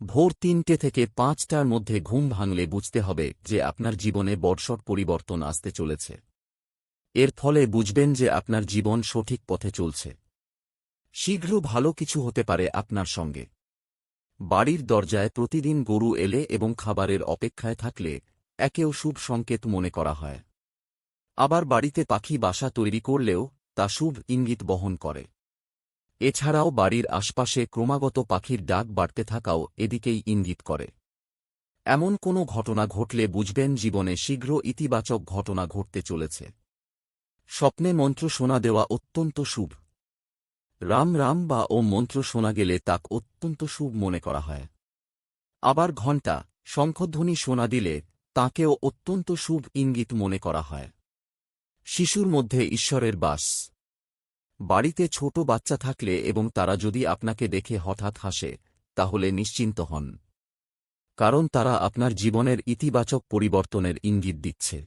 ভোর তিনটে থেকে পাঁচটার মধ্যে ঘুম ভাঙলে বুঝতে হবে যে আপনার জীবনে বর্ষর পরিবর্তন আসতে চলেছে। এর ফলে বুঝবেন যে আপনার জীবন সঠিক পথে চলছে। শীঘ্র ভালো কিছু হতে পারে আপনার সঙ্গে। বাড়ির দরজায় প্রতিদিন গরু এলে এবং খাবারের অপেক্ষায় থাকলে একেও শুভ সংকেত মনে করা হয়। আবার বাড়িতে পাখি বাসা তৈরি করলেও তা শুভ ইঙ্গিত বহন করে। এছাড়াও বাড়ির আশপাশে ক্রমাগত পাখির ডাক বাড়তে থাকাও এদিকেই ইঙ্গিত করে। এমন কোনো ঘটনা ঘটলে বুঝবেন জীবনে শীঘ্র ইতিবাচক ঘটনা ঘটতে চলেছে। স্বপ্নে মন্ত্র শোনা দেওয়া অত্যন্ত শুভ। রাম রাম বা ও মন্ত্র শোনা গেলে তাক অত্যন্ত শুভ মনে করা হয়। আবার ঘণ্টা, শঙ্খধ্বনি শোনা দিলে তাকেও অত্যন্ত শুভ ইঙ্গিত মনে করা হয়। শিশুর মধ্যে ঈশ্বরের বাস। বাড়িতে ছোট বাচ্চা থাকলে এবং তারা যদি আপনাকে দেখে হঠাৎ হাসে, তাহলে নিশ্চিন্ত হন। কারণ তারা আপনার জীবনের ইতিবাচক পরিবর্তনের ইঙ্গিত দিচ্ছে।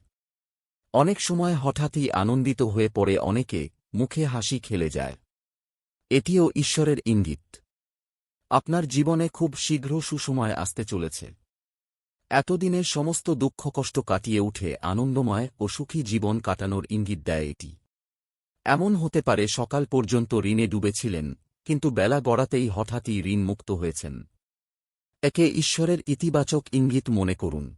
অনেক সময় হঠাৎই আনন্দিত হয়ে পড়ে অনেকে, মুখে হাসি খেলে যায়। এটিও ঈশ্বরের ইঙ্গিত। আপনার জীবনে খুব শীঘ্র সুসময় আসতে চলেছে। এতদিনের সমস্ত দুঃখ কষ্ট কাটিয়ে উঠে আনন্দময় ও সুখী জীবন কাটানোর ইঙ্গিত দেয় এটি। এমন হতে পারে সকাল পর্যন্ত ঋণে ডুবেছিলেন, কিন্তু বেলা গড়াতেই হঠাৎই ঋণ মুক্ত হয়েছেন। একে ঈশ্বরের ইতিবাচক ইঙ্গিত মনে করুন।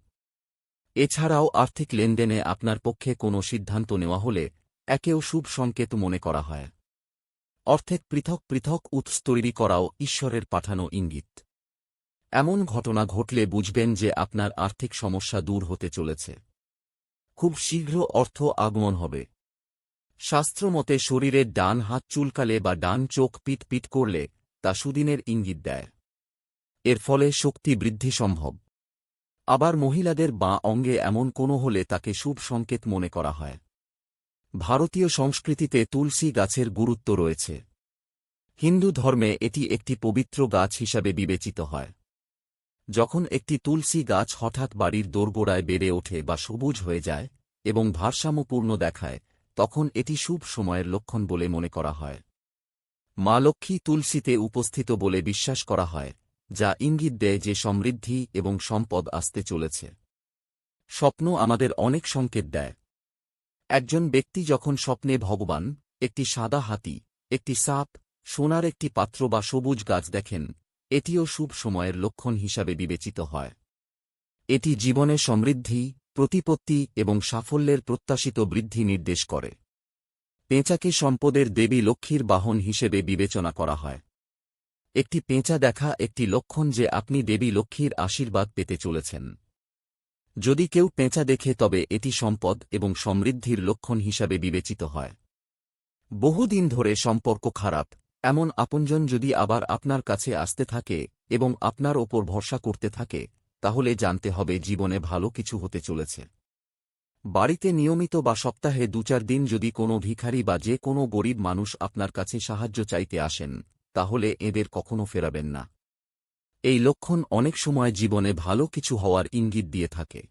এছাড়াও আর্থিক লেনদেনে আপনার পক্ষে কোনো সিদ্ধান্ত নেওয়া হলে একেও শুভ সংকেত মনে করা হয়। অর্থের পৃথক পৃথক উৎস তৈরি করাও ঈশ্বরের পাঠানো ইঙ্গিত। এমন ঘটনা ঘটলে বুঝবেন যে আপনার আর্থিক সমস্যা দূর হতে চলেছে। খুব শীঘ্র অর্থ আগমন হবে। শাস্ত্রমতে শরীরের ডান হাত চুলকালে বা ডান চোখ পিট করলে তা সুদিনের ইঙ্গিত দেয়। এর ফলে শক্তি বৃদ্ধি সম্ভব। আবার মহিলাদের বাঁ অঙ্গে এমন কোনো হলে তাকে শুভ সংকেত মনে করা হয়। ভারতীয় সংস্কৃতিতে তুলসী গাছের গুরুত্ব রয়েছে। হিন্দু ধর্মে এটি একটি পবিত্র গাছ হিসাবে বিবেচিত হয়। যখন একটি তুলসী গাছ হঠাৎ বাড়ির দোরগোড়ায় বেড়ে ওঠে বা সবুজ হয়ে যায় এবং ভারসাম্যপূর্ণ দেখায় তখন এটি শুভ সময়ের লক্ষণ বলে মনে করা হয়। মা লক্ষ্মী তুলসীতে উপস্থিত বলে বিশ্বাস করা হয়, যা ইঙ্গিত দেয় যে সমৃদ্ধি এবং সম্পদ আসতে চলেছে। স্বপ্ন আমাদের অনেক সংকেত দেয়। একজন ব্যক্তি যখন স্বপ্নে ভগবান, একটি সাদা হাতি, একটি সাপ, সোনার একটি পাত্র বা সবুজ গাছ দেখেন, এটিও শুভ সময়ের লক্ষণ হিসাবে বিবেচিত হয়। এটি জীবনে সমৃদ্ধি প্রতিপত্তি এবং সাফল্যের প্রত্যাশিত বৃদ্ধি নির্দেশ করে। পেঁচাকে সম্পদের দেবী লক্ষ্মীর বাহন হিসেবে বিবেচনা করা হয়। একটি পেঁচা দেখা একটি লক্ষণ যে আপনি দেবী লক্ষ্মীর আশীর্বাদ পেতে চলেছেন। যদি কেউ পেঁচা দেখে তবে এটি সম্পদ এবং সমৃদ্ধির লক্ষণ হিসাবে বিবেচিত হয়। বহুদিন ধরে সম্পর্ক খারাপ, এমন আপনজন যদি আবার আপনার কাছে আসতে থাকে এবং আপনার ওপর ভরসা করতে থাকে তাহলে জানতে হবে জীবনে ভালো কিছু হতে চলেছে। বাড়িতে নিয়মিত বা সপ্তাহে দু চার দিন যদি কোনো ভিখারি বা যে কোনো গরিব মানুষ আপনার কাছে সাহায্য চাইতে আসেন, তাহলে এদের কখনো ফেরাবেন না। এই লক্ষণ অনেক সময় জীবনে ভালো কিছু হওয়ার ইঙ্গিত দিয়ে থাকে।